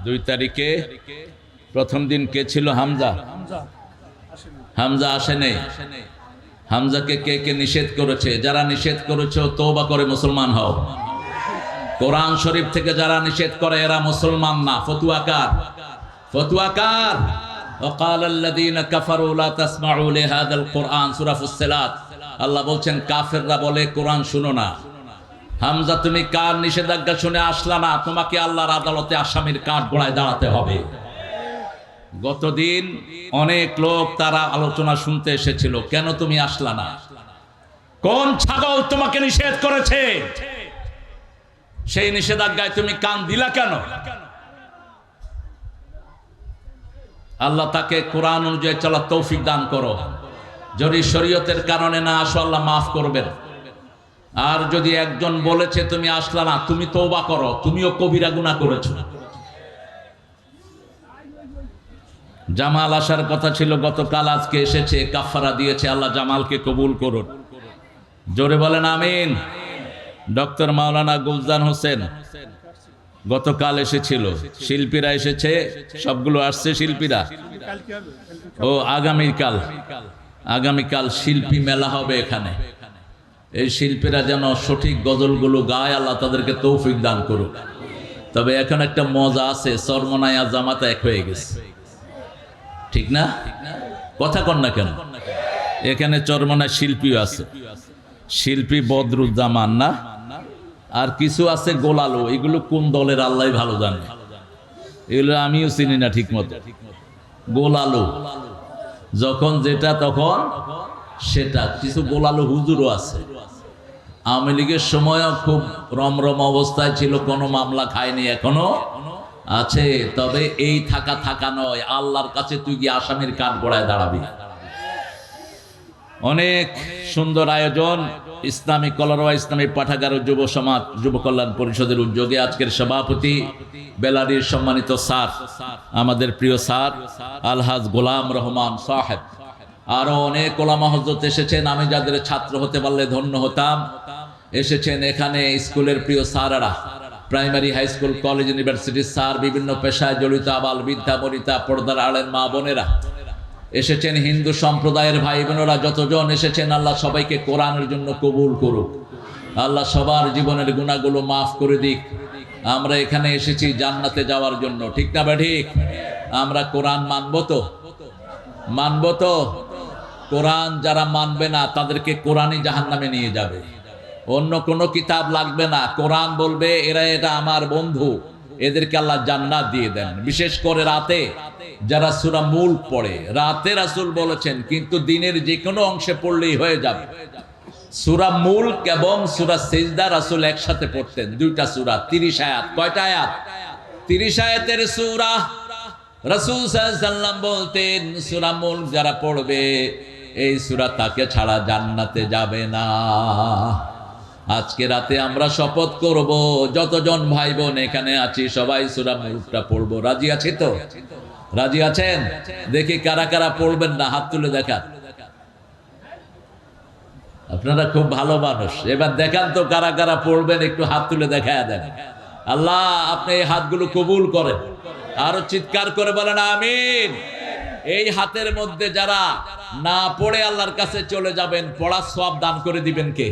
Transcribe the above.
দুই তারিখে প্রথম দিন কে ছিল হামজা হামজা আসে নেই হামজাকে কে কে নিষেধ করেছে যারা নিষেধ করেছে তৌবা করে মুসলমান হও কোরআন শরীফ থেকে যারা নিষেধ করে এরা মুসলমান না ফতুয়াকার ফতুয়াকার وقال الذين كفروا لا تسمعوا لهذا القرآن সূরা ফুসসিলাত আল্লাহ বলছেন কাফেররা বলে কোরআন শুনো না হামজা, তুমি কার নিষেধাজ্ঞা শুনে আসলা না? তোমাকে আল্লাহর আদালতে আসামির কাঠ গোড়ায় দাঁড়াতে হবে। গতদিন অনেক লোক তারা আলোচনা শুনতে এসেছিল, কেন তুমি আসলা না? কোন ছাগল তোমাকে নিষেধ করেছে? সেই নিষেধাজ্ঞায় তুমি কান দিলা কেন? আল্লাহ তাকে কোরআন অনুযায়ী চলার তৌফিক দান করো। যদি শরীয়তের কারণে না আসো, আল্লাহ মাফ করবেন। আর যদি একজন বলেছে, তুমি আসলা না, তুমি তৌবা করো, তুমিও কবিরা গুনাহ করেছ। জামাল আসার কথা ছিল, গতকাল আজকে এসেছে কাফারা দিয়েছে, আল্লাহ জামালকে কবুল করুন। জোরে বলেন, আমিন। ডক্টর মাওলানা গুলজান হোসেন গতকাল এসেছিল। শিল্পীরা এসেছে, সবগুলো আসছে শিল্পীরা। ও, আগামীকাল আগামীকাল শিল্পী মেলা হবে এখানে। এই শিল্পীরা যেন সঠিক গজলগুলো গায়, আল্লাহ তাদেরকে তৌফিক দান করুক। তবে এখন একটা মজা আছে সরমনায়া জামাতা এক হয়ে গেছে। ঠিক না? কথা কন না কেন? এখানে চরমনায় শিল্পীও আছে। শিল্পী বদরুজ্জামান না? আর কিছু আছে গোলালো, এগুলো কোন দলের আল্লাহ ভালো জানে? এগুলো আমিও চিনি না ঠিক মতো গোলালো। যখন যেটা তখন সেটা, কিছু গোলালো হুজুরও আছে। আওয়ামী লীগের সময়ও খুব রমরম অবস্থায় ছিল, কোনো মামলা খায়নি এখনও। আছে, তবে এই থাকা থাকা নয়, আল্লাহর কাছে তুই গিয়ে আসামির কাঠ গড়ায় দাঁড়াবি। অনেক সুন্দর আয়োজন, ইসলামী কলরওয়া ইসলামী পাঠাগার যুব সমাজ, যুব কল্যাণ পরিষদের উদ্যোগে আজকের সভাপতি, বেলারির সম্মানিত স্যার, আমাদের প্রিয় স্যার, আলহাজ গোলাম রহমান সাহেব। আরও অনেক ওলামা হজরত এসেছেন, আমি যাদের ছাত্র হতে পারলে ধন্য হতাম। এসেছেন এখানে স্কুলের প্রিয় স্যারেরা, প্রাইমারি হাই স্কুল, কলেজ, ইউনিভার্সিটির স্যার, বিভিন্ন পেশায় জড়িত আবাল বিদ্যা বনিতা, পর্দার আড়েন মা বোনেরা। এসেছেন হিন্দু সম্প্রদায়ের ভাই বোনেরা, যতজন এসেছেন, আল্লাহ সবাইকে কোরআনের জন্য কবুল করুক। আল্লাহ সবার জীবনের গুণাগুলো মাফ করে দিক। আমরা এখানে এসেছি জান্নাতে যাওয়ার জন্য, ঠিক না বা ঠিক? আমরা কোরআন মানব তো? মানব তো? কোরআন যারা মানবে না, তাদেরকে কোরআনই জাহান নামে নিয়ে যাবে। অন্য কোনো কিতাব লাগবে না। কোরআন বলবে, এরা এটা আমার বন্ধু। এদেরকে আল্লাহ জান্নাত দিয়ে দেন। বিশেষ করে রাতে, যারা সুরা মূল পড়ে। রাতে রাসুল বলেছেন, কিন্তু দিনের যে কোনো অংশে পড়লেই হয়ে যাবে। সুরা মূল এবং সুরা সেজদা রাসুল একসাথে পড়তেন। দুইটা সুরা, তিরিশ আয়াত। কয়টা আয়াত? তিরিশ আয়াতের সুরা রসুল সাল্লাম বলতেন, সুরা মূল যারা পড়বে এই সুরা তাকে ছাড়া জান্নাতে যাবে না। আজকে রাতে আমরা শপথ করব, যতজন ভাই বোন এখানে আছি, সবাই সুরা মুলকটা পড়ব। রাজি আছি তো? রাজি আছেন? দেখি কারা কারা পড়বেন না, হাত তুলে দেখান। আপনারা খুব ভালো মানুষ। এবার দেখান তো কারা কারা পড়বেন, একটু হাত তুলে দেখায় দেন। আল্লাহ, আপনি এই হাতগুলো কবুল করেন। আরও চিৎকার করে বলেন, আমিন। এই হাতের মধ্যে যারা না পড়ে আল্লাহর কাছে চলে যাবেন পড়ার সব দান করে দিবেন কে?